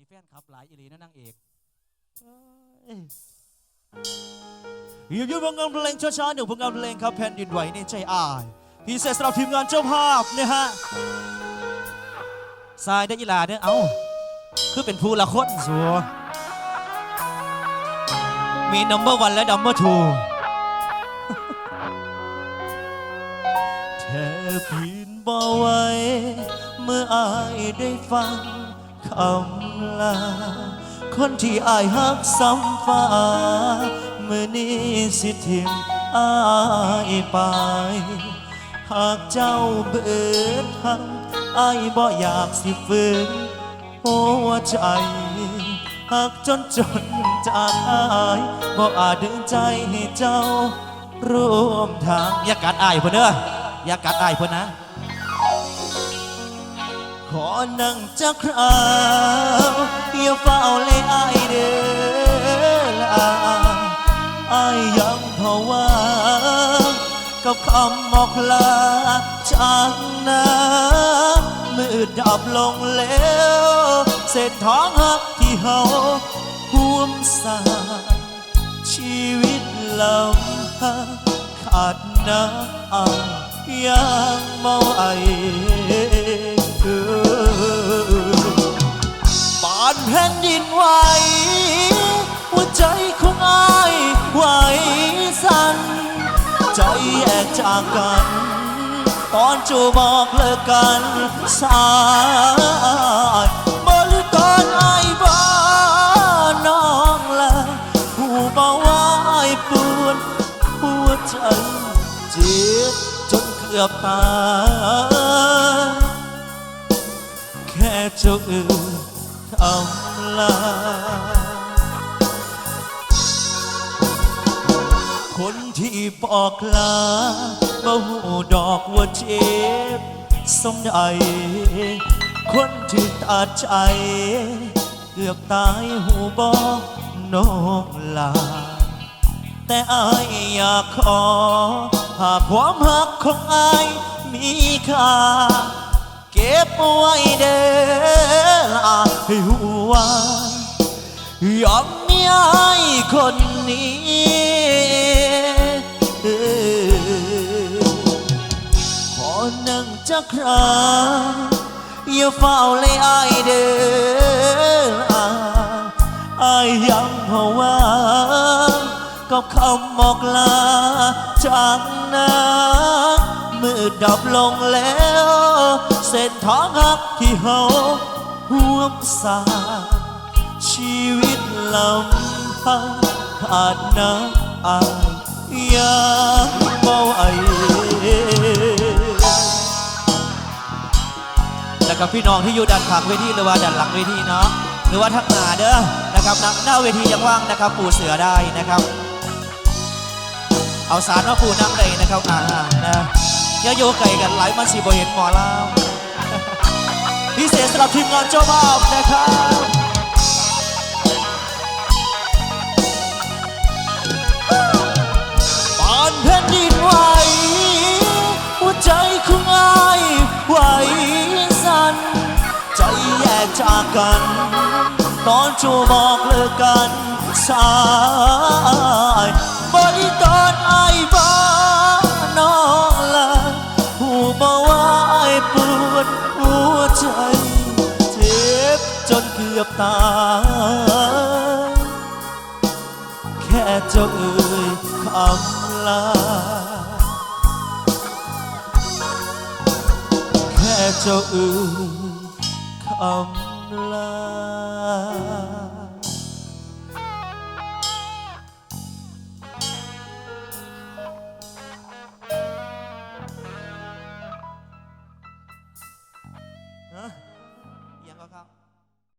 นี่แฟนคลับหลายอีหลีนะนางเอกอยู่ยู่วงงานเพลงช้าๆหนึ่งวงงานเพลงครับแผ่นดินไหวในใจอายพิเศษสำหรับทีมงานเจ้าภาพนะฮะทรายได้อีลาเนี่ยเอ้าคือเป็นผู้ละคนสัวมีนัมเบอร์วันและนัมเบอร์ทูแทบพินบ่ไว้ เมื่ออายได้ฟัง คำลา คนที่อายหักซ้ำฟ้าเมื่อนี้สิทิมอายไป หากเจ้าเบิดทังอายบ่อยากสิฝืนหัวใจหากจนจนจากอายบ่อาจดึงใจให้เจ้าร่วมทางอย่ากัดอายเพิ่นเด้ออย่ากัดอายเพิ่นนะ ขอนั่งจักคราวอย่าเฝ้าเลยอายเด้อลาอายยังภาวะกับคำบอกลาจากน้ำมืดดับลงแล้วเศษท้องหักที่เฮาห่วมสาชีวิตลำพังขาดน้ำอายยังเมาไอ ใจแยกจากกัน ตอนจูบอกเลิกกันสายบรือตอนอายบ้าน้องละผู้บอกว่าอายปวดหัวใจเจ็บจนเกือบตายแค่เจ้าอื่นทำลาย คนที่บอกลาบ่หูดอกว่าเจ็บสมใดคนที่ตัดใจ เกือบตายหูบอกน้องลา แต่อายอยากขอ หากความหักของอายมีค่า เก็บไว้เด้อละให้หัวายอมมีอายคนนี้ จักคราอย่าเฝ้าเลยอายเด้ออายยังภาวะกับคำบอกลาจากน้ำมืดดับลงแล้ว เส้นทางหักที่เฮาห่วมสาชีวิตลำพังขาดน้ำอายยังเบาไอ วก็พี่น้องที่อยู่ด้านข้างเวทีหรือว่าด้านหลังเวทีเนาะหรือว่าทักหนาเด้อนะครับหน้าหน้าเวทียังว่างนะครับ ปูเสือได้นะครับ เอาสารมาปูนั่งเลยนะครับอ่านะอย่าโยไก่กันไหลมันสีบเห็นหมอลาวพิเศษสำหรับทีมงานเจ้าภาพนะครับปานแผ่นดินไหวหัวใจของอา จากกัน ตอนจูบอกเลิกกันสายบริตอนไอายบ้าน้องละผู้บอกว่าอายปวดหัวใจ เจ็บจนเกือบตายแค่เจ้าเอ่ยคำลาแค่เจ้าเอ่ยค love.